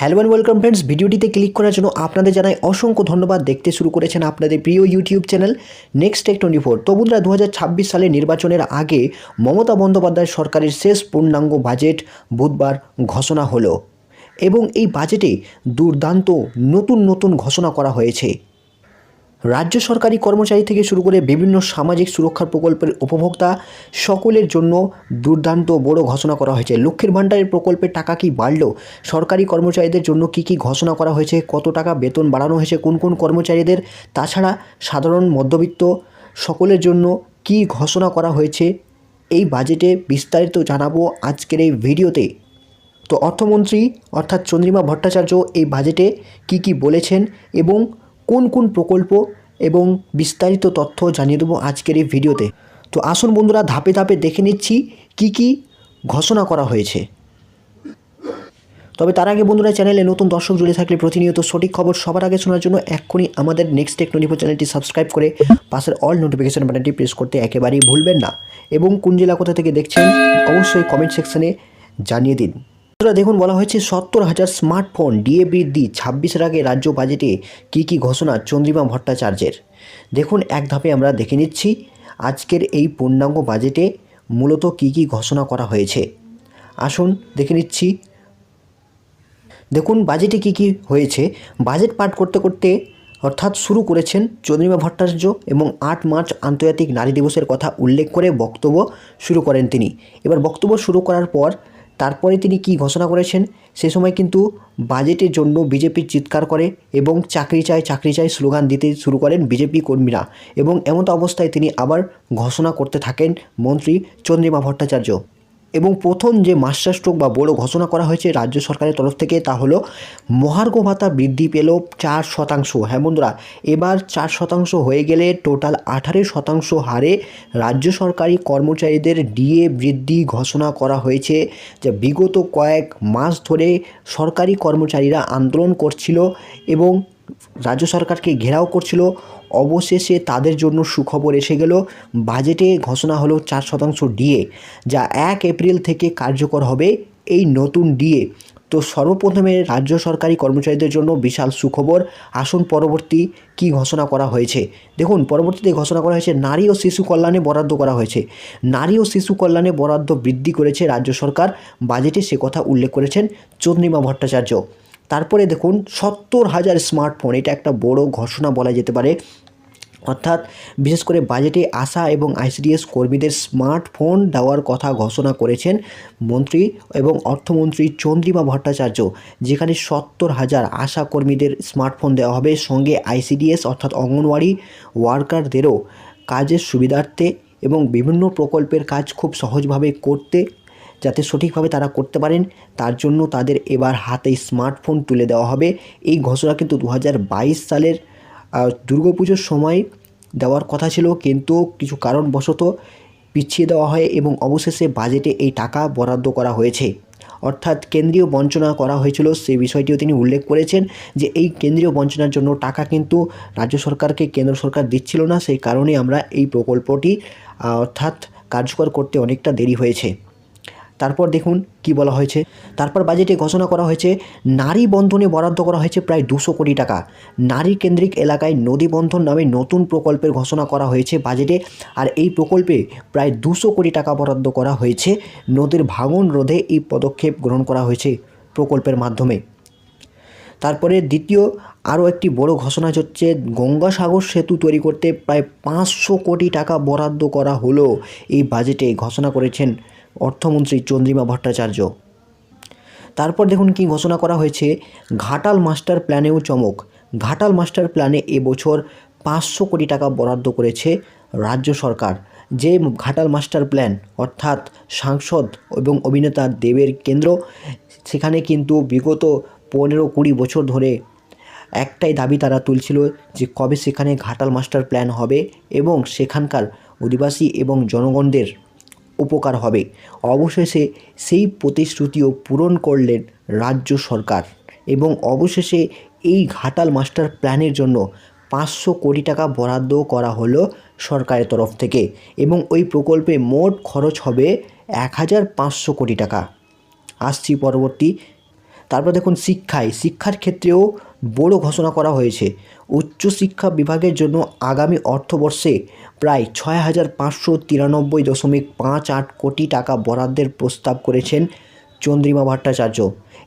Hello and welcome friends ভিডিওটিতে click করার জন্য আপনাদের জানাই অসংখ্য ধন্যবাদ। দেখতে শুরু করেছেন আপনাদের প্রিয় YouTube channel Next Tech twenty four তো বন্ধুরা দু সালের নির্বাচনের আগে মমতা বন্দ্যোপাধ্যায় সরকারের শেষ পূর্ণাঙ্গ বাজেট বুধবার ঘোষণা হলো। এবং এই বাজেটে দুর্দান্ত নতুন নতুন ঘোষণা করা হয়েছে। রাজ্য সরকারি কর্মচারী থেকে শুরু করে বিভিন্ন সামাজিক সুরক্ষা প্রকল্পের উপভোক্তা সকলের জন্য দুর্দান্ত বড় ঘোষণা করা হয়েছে। লক্ষ্মীর ভাণ্ডারের প্রকল্পের টাকা কি বাড়ল? সরকারি কর্মচারীদের জন্য কি কি ঘোষণা করা হয়েছে? কত টাকা বেতন বাড়ানো হয়েছে? কোন কোন কর্মচারীদের? তাছাড়া সাধারণ মধ্যবিত্ত সকলের জন্য কি ঘোষণা করা হয়েছে? এই বাজেটে বিস্তারিত জানাব আজকের এই ভিডিওতে। তো অর্থমন্ত্রী অর্থাৎ চন্দ্রিমা ভট্টাচার্য এই বাজেটে কি কি বলেছেন এবং কোন কোন প্রকল্প এবং বিস্তারিত তথ্য জানিয়ে দেবো আজকের এই ভিডিওতে। তো আসুন বন্ধুরা, ধাপে ধাপে দেখে নিচ্ছি কি কি ঘোষণা করা হয়েছে। তবে তার আগে বন্ধুরা, চ্যানেলে নতুন দর্শক জুড়ে থাকলে প্রতিনিয়ত সঠিক খবর সবার আগে শোনার জন্য এক্ষুনি আমাদের নেক্সট টেক টোয়েন্টি চ্যানেলটি সাবস্ক্রাইব করে পাশের অল নোটিফিকেশন বাটনটি প্রেস করতে একেবারেই ভুলবেন না। এবং কোন জেলা কোথা থেকে দেখছেন, অবশ্যই কমেন্ট সেকশনে জানিয়ে দিন। বন্ধুরা, দেখুন, বলা হয়েছে সত্তর হাজার স্মার্টফোন ডিএ বৃদ্ধি ছাব্বিশের আগে রাজ্য বাজেটে কী কী ঘোষণা চন্দ্রিমা ভট্টাচার্যের। দেখুন, এক ধাপে আমরা দেখে নিচ্ছি আজকের এই পূর্ণাঙ্গ বাজেটে মূলত কী কী ঘোষণা করা হয়েছে। আসুন, দেখে নিচ্ছি। দেখুন, বাজেটে কী কী হয়েছে। বাজেট পাঠ করতে করতে অর্থাৎ শুরু করেছেন চন্দ্রিমা ভট্টাচার্য এবং আট মার্চ আন্তর্জাতিক নারী দিবসের কথা উল্লেখ করে বক্তব্য শুরু করেন তিনি। এবার বক্তব্য শুরু করার পর তারপরে তিনি কি ঘোষণা করেছেন? সে সময় কিন্তু বাজেটের জন্য বিজেপি চিৎকার করে এবং চাকরি চায় চাকরি চায় স্লোগান দিতে শুরু করেন বিজেপি কর্মীরা এবং এমন অবস্থায় তিনি আবার ঘোষণা করতে থাকেন মন্ত্রী চন্দ্রিমা ভট্টাচার্য। এবং প্রথম যে মাস্টার স্ট্রোক বা বড় ঘোষণা করা হয়েছে রাজ্য সরকারের তরফ থেকে তা হলো, মহার্ঘ ভাতা বৃদ্ধি পেল চার শতাংশ। হ্যাঁ বন্ধুরা, এবার চার শতাংশ হয়ে গেলে টোটাল আঠারো শতাংশ হারে রাজ্য সরকারি কর্মচারীদের ডিএ বৃদ্ধি ঘোষণা করা হয়েছে। যা বিগত কয়েক মাস ধরে সরকারি কর্মচারীরা আন্দোলন করছিল এবং রাজ্য সরকারকে ঘেরাও করছিল। অবশেষে তাদের জন্য সুখবর এসে গেল। বাজেটে ঘোষণা হলো চার শতাংশ ডিএ, যা এক এপ্রিল থেকে কার্যকর হবে এই নতুন ডিএ। তো সর্বপ্রথমে রাজ্য সরকারি কর্মচারীদের জন্য বিশাল সুখবর। আসুন পরবর্তী কি ঘোষণা করা হয়েছে। দেখুন, পরবর্তীতে ঘোষণা করা হয়েছে, নারী ও শিশু কল্যাণে বরাদ্দ করা হয়েছে। নারী ও শিশু কল্যাণে বরাদ্দ বৃদ্ধি করেছে রাজ্য সরকার। বাজেটে সে কথা উল্লেখ করেছেন চন্দ্রিমা ভট্টাচার্য। তারপরে দেখুন সত্তর হাজার স্মার্টফোন এটা একটা বড় ঘোষণা বলা যেতে পারে। অর্থাৎ বিশেষ করে বাজেটে আশা এবং আইসিডিএস কর্মীদের স্মার্টফোন দেওয়ার কথা ঘোষণা করেছেন মন্ত্রী এবং অর্থমন্ত্রী চন্দ্রিমা ভট্টাচার্য, যেখানে সত্তর হাজার আশা কর্মীদের স্মার্টফোন দেওয়া হবে। সঙ্গে আইসিডিএস অর্থাৎ অঙ্গনওয়াড়ি ওয়ার্কারদেরও কাজের সুবিধার্থে এবং বিভিন্ন প্রকল্পের কাজ খুব সহজভাবে করতে যাতে সঠিকভাবে তারা করতে পারেন, তার জন্য তাদের এবার হাতে স্মার্টফোন তুলে দেওয়া হবে। এই ঘোষণা কিন্তু দু হাজার বাইশ সালের দুর্গাপুজোর সময় দেওয়ার কথা ছিল, কিন্তু কিছু কারণবশত পিছিয়ে দেওয়া হয় এবং অবশেষে বাজেটে এই টাকা বরাদ্দ করা হয়েছে। অর্থাৎ কেন্দ্রীয় বঞ্চনা করা হয়েছিল সেই বিষয়টিও তিনি উল্লেখ করেছেন যে এই কেন্দ্রীয় বঞ্চনার জন্য টাকা কিন্তু রাজ্য সরকারকে কেন্দ্র সরকার দিচ্ছিল না, সেই কারণে আমরা এই প্রকল্পটি অর্থাৎ কার্যকর করতে অনেকটা দেরি হয়েছে। তারপর দেখুন কি বলা হয়েছে। তারপর বাজেটে ঘোষণা করা হয়েছে, নারী বন্ধনে বরাদ্দ করা হয়েছে প্রায় দুশো কোটি টাকা। নারী কেন্দ্রিক এলাকায় নদী বন্ধন নামে নতুন প্রকল্পের ঘোষণা করা হয়েছে বাজেটে আর এই প্রকল্পে প্রায় দুশো কোটি টাকা বরাদ্দ করা হয়েছে। নদীর ভাঙন রোধে এই পদক্ষেপ গ্রহণ করা হয়েছে প্রকল্পের মাধ্যমে। তারপরে দ্বিতীয়, আরও একটি বড় ঘোষণা হচ্ছে, গঙ্গাসাগর সেতু তৈরি করতে প্রায় পাঁচশো কোটি টাকা বরাদ্দ করা হলো। এই বাজেটে ঘোষণা করেছেন অর্থমন্ত্রী চন্দ্রিমা ভট্টাচার্য। তারপর দেখুন কি ঘোষণা করা হয়েছে, ঘাটাল মাস্টার প্ল্যানেও চমক। ঘাটাল মাস্টার প্ল্যানে এবছর পাঁচশো কোটি টাকা বরাদ্দ করেছে রাজ্য সরকার। যে ঘাটাল মাস্টার প্ল্যান অর্থাৎ সাংসদ এবং অভিনেতা দেবের কেন্দ্র, সেখানে কিন্তু বিগত পনেরো কুড়ি বছর ধরে একটাই দাবি তারা তুলছিল যে কবে সেখানে ঘাটাল মাস্টার প্ল্যান হবে এবং সেখানকার অধিবাসী এবং জনগণদের উপকার হবে। অবশেষে সেই প্রতিশ্রুতিও পূরণ করলেন রাজ্য সরকার এবং অবশেষে এই ঘাটাল মাস্টার প্ল্যানের জন্য পাঁচশো কোটি টাকা বরাদ্দ করা হলো সরকারের তরফ থেকে এবং ওই প্রকল্পে মোট খরচ হবে এক হাজার পাঁচশো কোটি টাকা। আসছি পরবর্তী। তারপর দেখুন শিক্ষায়। শিক্ষার ক্ষেত্রেও বড় ঘোষণা করা হয়েছে। উচ্চশিক্ষা বিভাগের জন্য আগামী অর্থবর্ষে প্রায় ছয় হাজার পাঁচশো তিরানব্বই দশমিক পাঁচ আট কোটি টাকা বরাদ্দের প্রস্তাব করেছেন চন্দ্রিমা ভট্টাচার্য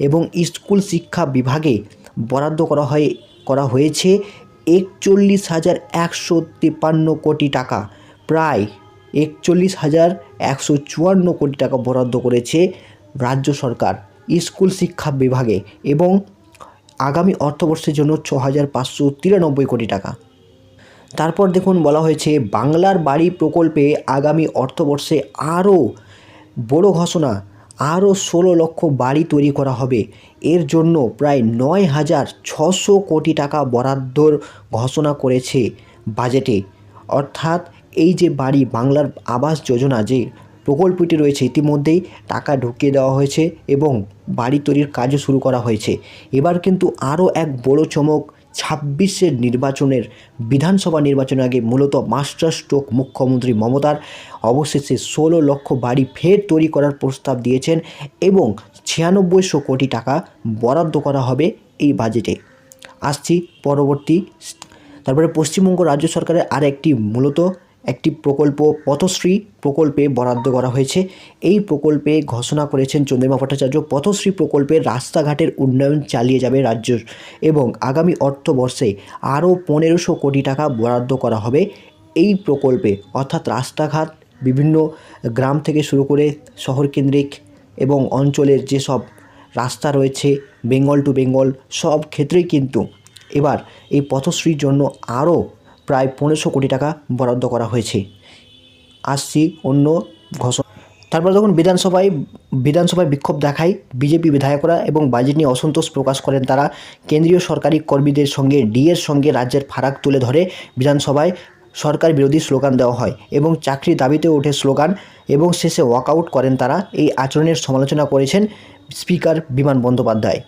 এবং স্কুল শিক্ষা বিভাগে বরাদ্দ করা হয়, করা হয়েছে একচল্লিশ হাজার একশো তিপ্পান্ন কোটি টাকা। প্রায় একচল্লিশ হাজার একশো চুয়ান্ন কোটি টাকা বরাদ্দ করেছে রাজ্য সরকার, স্কুল শিক্ষা বিভাগে এবং আগামী অর্থবর্ষের জন্য ছ হাজার পাঁচশো তিরানব্বই কোটি টাকা। তারপর দেখুন বলা হয়েছে, বাংলার বাড়ি প্রকল্পে আগামী অর্থবর্ষে আরও বড় ঘোষণা, আরও ষোলো লক্ষ বাড়ি তৈরি করা হবে। এর জন্য প্রায় নয় হাজার ছশো কোটি টাকা বরাদ্দর ঘোষণা করেছে বাজেটে। অর্থাৎ এই যে বাড়ি, বাংলার আবাস যোজনা যে প্রকল্পটি রয়েছে, ইতিমধ্যেই টাকা ঢুকিয়ে দেওয়া হয়েছে এবং বাড়ি তৈরির কাজও শুরু করা হয়েছে। এবার কিন্তু আরও এক বড় চমক ছাব্বিশের নির্বাচনের বিধানসভা নির্বাচনের আগে মূলত মাস্টার স্ট্রোক মুখ্যমন্ত্রী মমতার অবশেষে ষোলো লক্ষ বাড়ি ফের তৈরি করার প্রস্তাব দিয়েছেন এবং ছিয়ানব্বইশো কোটি টাকা বরাদ্দ করা হবে এই বাজেটে। আসছি পরবর্তী তারপরে পশ্চিমবঙ্গ রাজ্য সরকারের আর একটি মূলত একটি প্রকল্প পথশ্রী প্রকল্পে বরাদ্দ করা হয়েছে। এই প্রকল্পে ঘোষণা করেছেন চন্দ্রিমা ভট্টাচার্য, পথশ্রী প্রকল্পের রাস্তাঘাটের উন্নয়ন চালিয়ে যাবে রাজ্য এবং আগামী অর্থবর্ষে আরও পনেরোশো কোটি টাকা বরাদ্দ করা হবে এই প্রকল্পে। অর্থাৎ রাস্তাঘাট বিভিন্ন গ্রাম থেকে শুরু করে শহর কেন্দ্রিক এবং অঞ্চলের যেসব রাস্তা রয়েছে, বেঙ্গল টু বেঙ্গল সব ক্ষেত্রেই কিন্তু এবার এই পথশ্রীর জন্য আরও প্রায় পনেরোশো কোটি টাকা বরাদ্দ করা হয়েছে। আসছি অন্য ঘোষণা। তারপর যখন বিধানসভায় বিধানসভায় বিক্ষোভ দেখায় বিজেপি বিধায়করা এবং বাজেট নিয়ে অসন্তোষ প্রকাশ করেন তারা, কেন্দ্রীয় সরকারি কর্মীদের সঙ্গে, ডিএর সঙ্গে রাজ্যের ফারাক তুলে ধরে বিধানসভায় সরকার বিরোধী স্লোগান দেওয়া হয় এবং চাকরি দাবিতে ওঠে স্লোগান এবং শেষে ওয়াকআউট করেন তারা। এই আচরণের সমালোচনা করেছেন স্পিকার বিমান বন্দ্যোপাধ্যায়।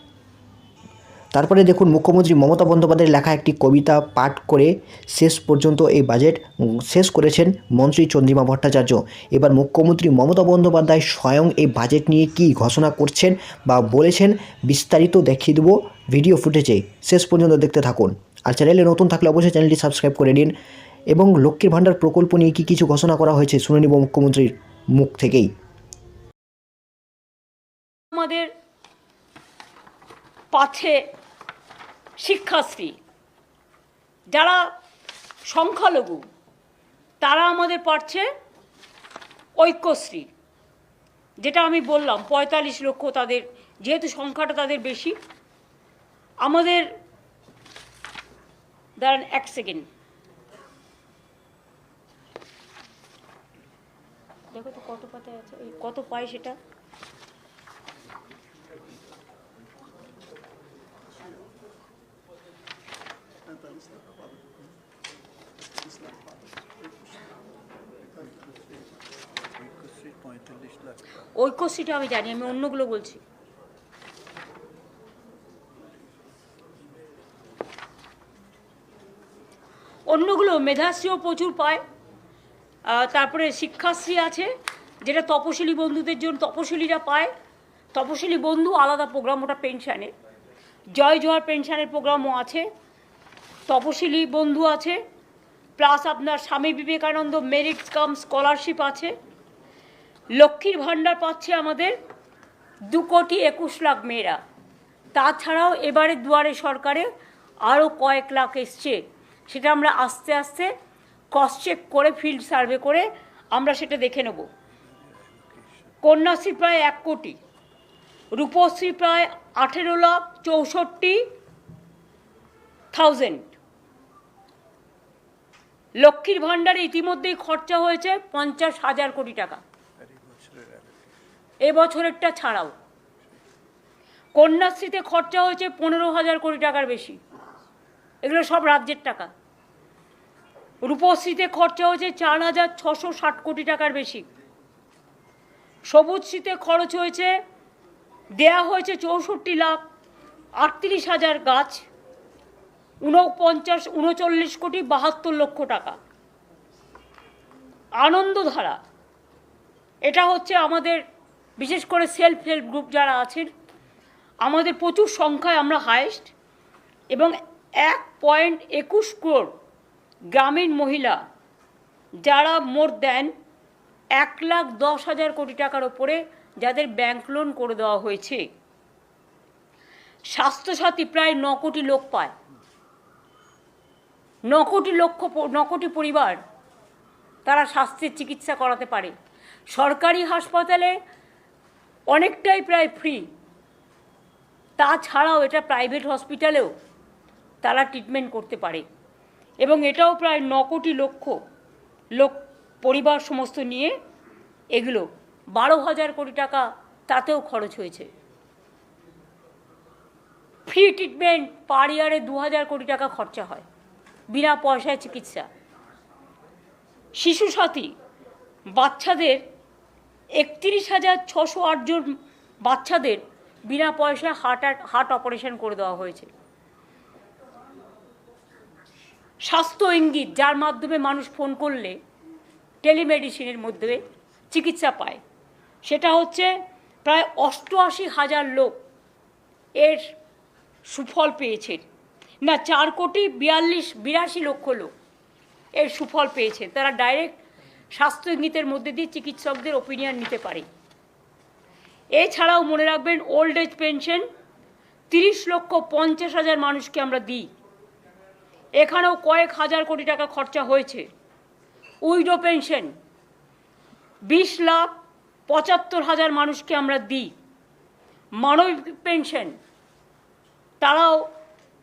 তারপরে দেখুন মুখ্যমন্ত্রী মমতা বন্দ্যোপাধ্যায়ের লেখা একটি কবিতা পাঠ করে শেষ পর্যন্ত এই বাজেট শেষ করেছেন মন্ত্রী চন্দ্রিমা ভট্টাচার্য। এবার মুখ্যমন্ত্রী মমতা বন্দ্যোপাধ্যায় স্বয়ং এই বাজেট নিয়ে কী ঘোষণা করছেন বা বলেছেন বিস্তারিত দেখিয়ে দেবো ভিডিও ফুটেজে। শেষ পর্যন্ত দেখতে থাকুন। আর চ্যানেলে নতুন থাকলে অবশ্যই চ্যানেলটি সাবস্ক্রাইব করে নিন এবং লক্ষ্মীর ভাণ্ডার প্রকল্প নিয়ে কী কিছু ঘোষণা করা হয়েছে শুনে নিব মুখ্যমন্ত্রীর মুখ থেকেই। আমাদের পাচ্ছে শিক্ষাশ্রী। যারা সংখ্যালঘু, তারা আমাদের পাচ্ছে ঐক্যশ্রী। যেটা আমি বললাম, পঁয়তাল্লিশ লক্ষ তাদের, যেহেতু সংখ্যাটা তাদের বেশি, আমাদের, দাঁড়ান এক সেকেন্ড। দেখো তো কত পাতায় আছে কত পায় সেটা? ঐক্যশ্রীটা আমি জানি, আমি অন্যগুলো বলছি। অন্যগুলো মেধাশ্রীও প্রচুর পায় তারপরে শিক্ষাশ্রী আছে, যেটা তপশিলি বন্ধুদের জন্য তপশিলিরা পায়। তপশিলি বন্ধু আলাদা প্রোগ্রাম ওটা পেনশানের জয় জোয়ার পেনশনের প্রোগ্রামও আছে। তপশিলি বন্ধু আছে প্লাস আপনার Swami Vivekananda merit cum scholarship আছে। লক্ষ্মীর ভাণ্ডার পাচ্ছে আমাদের দু কোটি একুশ লাখ মেয়েরা। তাছাড়াও এবারে দুয়ারে সরকারে আরও কয়েক লাখ এসছে। সেটা আমরা আস্তে আস্তে ক্রস চেক করে ফিল্ড সার্ভে করে আমরা সেটা দেখে নেব। কন্যাশ্রী প্রায় এক কোটি, রূপশ্রী প্রায় আঠেরো লাখ চৌষট্টি থাউজেন্ড লক্ষ্মীর ভাণ্ডারে ইতিমধ্যেই খরচা হয়েছে পঞ্চাশ হাজার কোটি টাকা। এবছরেরটা ছাড়াও। কন্যাশ্রীতে খরচা হয়েছে পনেরো হাজার কোটি টাকার বেশি। এগুলো সব রাজ্যের টাকা। রূপশ্রীতে খরচা হয়েছে চার হাজার ছশো ষাট কোটি টাকার বেশি। সবুজশ্রীতে খরচ হয়েছে, দেয়া হয়েছে চৌষট্টি লাখ আটত্রিশ হাজার গাছ। ঊনপঞ্চাশ উনচল্লিশ কোটি বাহাত্তর লক্ষ টাকা। আনন্দধারা, এটা হচ্ছে আমাদের, বিশেষ করে সেলফ হেল্প গ্রুপ যারা আছেন, আমাদের প্রচুর সংখ্যায় আমরা হায়েস্ট এবং এক পয়েন্ট একুশ ক্রোড় গ্রামীণ মহিলা যারা মোর দেন এক লাখ দশ হাজার কোটি টাকার ওপরে যাদের ব্যাংক লোন করে দেওয়া হয়েছে। স্বাস্থ্যসাথী প্রায় ন কোটি লোক পায়। ন কোটি লক্ষ ন কোটি পরিবার তারা স্বাস্থ্যের চিকিৎসা করাতে পারে। সরকারি হাসপাতালে অনেকটাই প্রায় ফ্রি তাছাড়াও এটা প্রাইভেট হসপিটালেও তারা ট্রিটমেন্ট করতে পারে। এবং এটাও প্রায় ন কোটি লক্ষ লোক, পরিবার সমস্ত নিয়ে এগুলো বারো হাজার কোটি টাকা তাতেও খরচ হয়েছে। ফ্রি ট্রিটমেন্ট পার ইয়ারে দু হাজার কোটি টাকা খরচা হয়। বিনা পয়সায় চিকিৎসা। শিশু সাথী, বাচ্চাদের একত্রিশ হাজার ছশো আটজন বাচ্চাদের বিনা পয়সায় হার্ট হার্ট অপারেশন করে দেওয়া হয়েছে। স্বাস্থ্য ইঙ্গিত, যার মাধ্যমে মানুষ ফোন করলে টেলিমেডিসিনের মধ্যে চিকিৎসা পায়। সেটা হচ্ছে প্রায় অষ্টআশি হাজার লোক এর সুফল পেয়েছেন। না, চার কোটি বিয়াল্লিশ, বিরাশি লক্ষ লোক এর সুফল পেয়েছে। তারা ডাইরেক্ট স্বাস্থ্য ইঙ্গিতের মধ্যে দিয়ে চিকিৎসকদের ওপিনিয়ন নিতে পারে। এছাড়াও মনে রাখবেন ওল্ড এজ পেনশন তিরিশ লক্ষ পঞ্চাশ হাজার মানুষকে আমরা দিই। এখানেও কয়েক হাজার কোটি টাকা খরচা হয়েছে। উইডো পেনশন বিশ লাখ পঁচাত্তর হাজার মানুষকে আমরা দিই। মানবিক পেনশন তারাও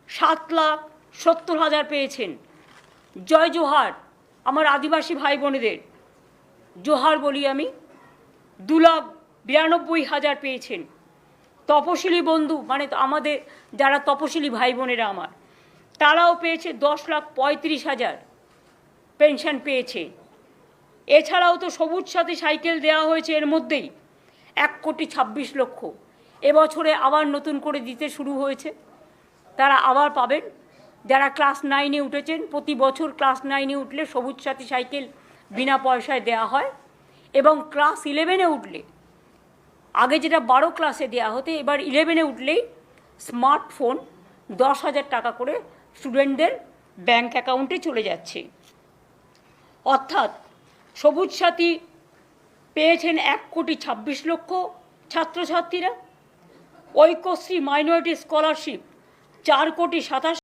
সাত লাখ সত্তর হাজার পেয়েছেন। জয় জোহার, আমার আদিবাসী ভাই বোনেদের জোহার বলি আমি দু লাখ বিরানব্বই হাজার পেয়েছেন। তপশিলি বন্ধু মানে আমাদের যারা তপশিলি ভাই বোনেরা আমার, তারাও পেয়েছে দশ লাখ পঁয়ত্রিশ হাজার পেনশন পেয়েছে। এছাড়াও তো সবুজ সাথী সাইকেল দেওয়া হয়েছে, এর মধ্যেই এক কোটি ছাব্বিশ লক্ষ। এবছরে আবার নতুন করে দিতে শুরু হয়েছে। তারা আবার পাবেন। যারা ক্লাস নাইনে উঠেছেন, প্রতি বছর ক্লাস নাইনে উঠলে সবুজ সাথী সাইকেল বিনা পয়সায় দেওয়া হয় এবং ক্লাস ইলেভেনে উঠলে, আগে যেটা বারো ক্লাসে দেওয়া হতো, এবার ইলেভেনে উঠলেই স্মার্টফোন দশ হাজার টাকা করে স্টুডেন্টদের ব্যাংক অ্যাকাউন্টে চলে যাচ্ছে। অর্থাৎ সবুজ সাথী পেয়েছেন এক কোটি ছাব্বিশ লক্ষ ছাত্রছাত্রীরা। ঐক্যশ্রী মাইনরিটি স্কলারশিপ চার কোটি সাতাশ